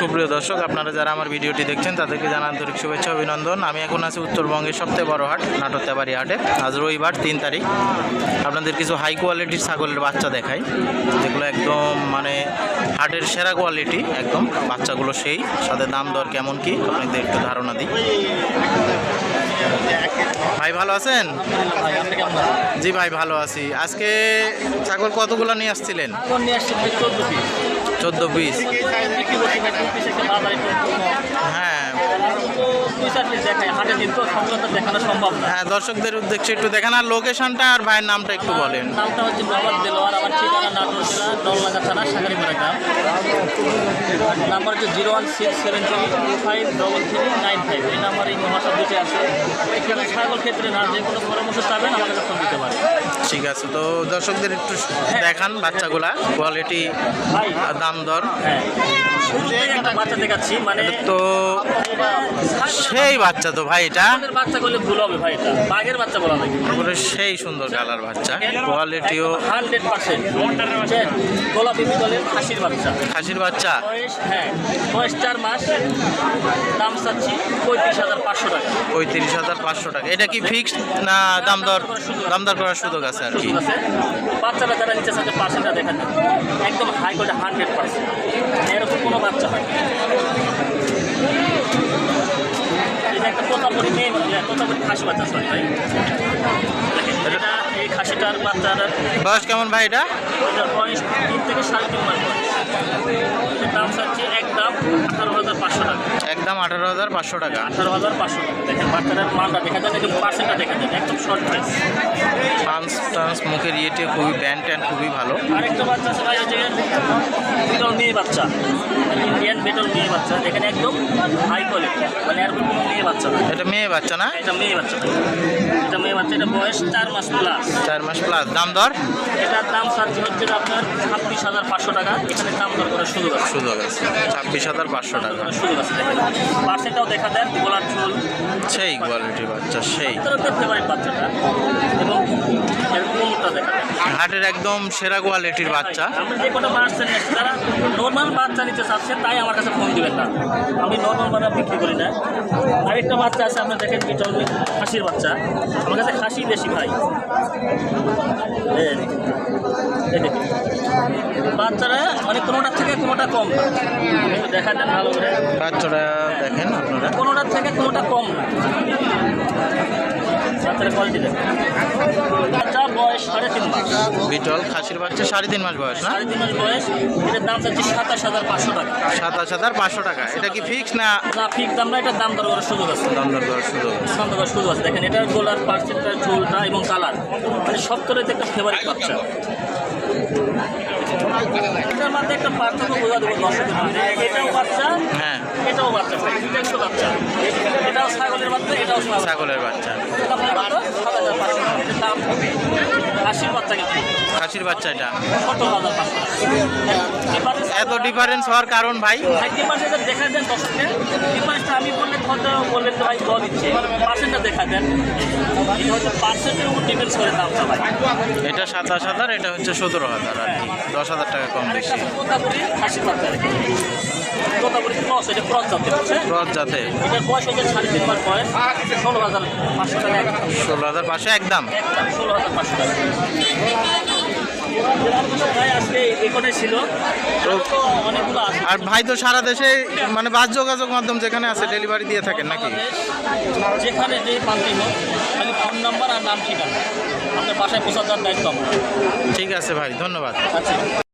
সুপ্রিয় দর্শক, আপনারা যারা আমার ভিডিওটি দেখছেন, তাদেরকে জানা আন্তরিক শুভেচ্ছা, অভিনন্দন। আমি এখন আছি উত্তরবঙ্গের সবথেকে বড় হাট নাটকতাবাড়ি হাটে। আজ রবিবার, তিন তারিখ। আপনাদের কিছু হাই কোয়ালিটির ছাগলের বাচ্চা দেখাই। যেগুলো একদম মানে হাটের সেরা কোয়ালিটি একদম। বাচ্চাগুলো সেই, সাথে দাম দর কেমন কি, আপনাদের একটু ধারণা দিই। ভাই, ভালো আছেন? জি ভাই, ভালো আছি। আজকে ছাগল কতগুলো নিয়ে আসছিলেন? চোদ্দ পিস চোদ্দ পিস বিক্রি করছি ভাই দু পিস একটা বাজারে একটু কম। হ্যাঁ আর আমি তো সবগুলো দেখানো সম্ভব না। হ্যাঁ দর্শকদের উদ্দেশ্যে একটু দেখেন আর লোকেশনটা আর ভাইয়ের নামটা একটু বলেন। নামটা হচ্ছে মোহাম্মদ দেলোয়ার আমার ঠিকানা নাটোর জেলা নলনাগা থানা সাগারিপাড়া গ্রাম। নাম্বার হচ্ছে zero one six seven three two five double three nine five. এই নাম্বার এই মহাসব দুটি আছে। এখানে ছাগল ক্ষেত্রে না যে কোনো পরামর্শ চাবেন আমার ফোন দিতে পারে ঠিক আছে তো দর্শকদের একটু দেখান বাচ্চাগুলা কোয়ালিটি দাম দর। হ্যাঁ। একটা বাচ্চা দেখাচ্ছি মানে তো সেই বাচ্চা তো ভাই এটা। বাচ্চা করলে ভুল হবে ভাই এটা। বাঘের বাচ্চা বলা সেই সুন্দর কালার বাচ্চা। কোয়ালিটিও হান্ড্রেড পার্সেন্ট। গোলাপি বিদলের খাসির বাচ্চা। খাসির বাচ্চা? হ্যাঁ বয়স চার মাস। দাম চাচ্ছি পঁয়ত্রিশ হাজার পাঁচশো টাকা। পঁয়ত্রিশ হাজার পাঁচশো টাকা। এটা কি ফিক্সড না দাম দর? দাম দর করার সুযোগ আছে আর কি। বাচ্চারা যারা নিচে সাথে পার্সেন্টটা দেখা যায় একদম হাই করে হান্ড্রেড পার্সেন্ট এরকম কোনো বাচ্চা হয় না। এটা একটা বাচ্চা এটা এই বয়স কেমন ভাই এটা? বয়স তিন থেকে সাড়ে তিন মাস দাম একদম হাজার পাঁচশো টাকা একদম আঠারো হাজার পাঁচশো টাকা। আঠারো হাজার পাঁচশো টাকা দেখেন বাচ্চাটার একদম একদম শর্ট মুখের ইয়েটি খুবই ব্যান্ড খুবই ভালো। আরেকটা বাচ্চা আছে মেয়ে বাচ্চা। ইন্ডিয়ান বেটল মেয়ে বাচ্চা। এখানে একদম হাই কোয়ালিটি মানে বাচ্চা এটা মেয়ে বাচ্চা না? এটা মেয়ে বাচ্চা। এটা মেয়ে বাচ্চা এটা বয়স চার মাস প্লাস চার মাস প্লাস দাম দর? এটার দাম সার্চ হচ্ছে আপনার ছাব্বিশ হাজার পাঁচশো টাকা। এখানে দাম দর করার সুযোগ আছে। সুযোগ আছে। ছাব্বিশ হাজার পাঁচশো টাকা। সুযোগ আছে দেখেন। পার্সেন্টটাও দেখা দেন গোলার চুল সেই কোয়ালিটি বাচ্চা সেই। ফেভারিট বাচ্চাটা এবং এর কোনটা দেখা দেন হাটের একদম সেরা কোয়ালিটির বাচ্চা। আমরা যে কোনো বাচ্চা নিয়ে আসছি, যারা নর্মাল বাচ্চা নিতে চাচ্ছে তাই আমার কাছে ফোন দিবেন না। আমি নর্মাল বাচ্চা বিক্রি করি না। আরেকটা বাচ্চা আছে আপনি দেখেন বিটল খাসির বাচ্চা। আমার কাছে খাসি বেশি ভাই। বাচ্চারা মানে কোনোটার থেকে কোনোটা কম না। দেখা দেন ভালো করে। বাচ্চাটা দেখেন আপনারা। কোনোটার থেকে কোনোটা কম না। বাচ্চারা কোয়ালিটি দেখেন বাচ্চা বয়স সাড়ে তিন মাস বিটল খাসির বাচ্চা সাড়ে তিন মাস বয়স না? সাড়ে তিন মাস বয়স। এটার দাম চাচ্ছি সাতাশ হাজার পাঁচশো টাকা। সাতাশ হাজার পাঁচশো টাকা। এটা কি ফিক্স না না ফিক দাম না এটার দাম দর করার সুযোগ আছে? দাম দর করার সুযোগ দাম দর সুযোগ আছে। দেখেন এটার গোলার পার্সেন্টটা ঝোলটা এবং কালার। মানে সব করে একটা ফেভারিট বাচ্চা। এটার মধ্যে একটা পার্থক্য বোঝা দেবো দর্শকের মধ্যে। এটাও বাচ্চা হ্যাঁ। এটাও বাচ্চা। দুটো বাচ্চা। এটাও ছাগলের বাচ্চা এটাও ছাগল। ছাগলের বাচ্চা। দাম আশির বাচ্চা কিন্তু খাসির বাচ্চা এটা। সত্তর হাজার? পাঁচশো এত ডিফারেন্স হওয়ার কারণ ভাই। ডিফারেন্স দেখা যায় দর্শককে। ডিফারেন্সটা আমি হয়তো বললেন ভাই দল দিচ্ছে? পার্সেন্টটা দেখা দেন। এটা হচ্ছে পার্সেন্টের উপর ডিপেন্ডস করে দামটা ভাই এটা সাতাশ হাজার এটা হচ্ছে সতেরো হাজার আর কি। দশ হাজার টাকা কম বেশি। পাতা তোতাপুরি ক্রস এটা ক্রস জাতের হচ্ছে ক্রস যাতে এটার বয়স হচ্ছে সাড়ে তিন মাস বয়স। ষোলো হাজার পাঁচশো টাকা ষোলো হাজার পাঁচশো একদম। একদম ষোলো হাজার পাঁচশো টাকা ভাই আজকে এখানে ছিল আরও ভাই তো সারা দেশে মানে বাস যোগাযোগ মাধ্যম যেখানে আছে ডেলিভারি দিয়ে থাকেন নাকি? যেখানে যে পান্তি হোক খালি ফোন নাম্বার আর নাম ঠিকানা। আপনার বাসায় পৌঁছার দায়িত্ব ঠিক আছে ভাই ধন্যবাদ। আচ্ছা।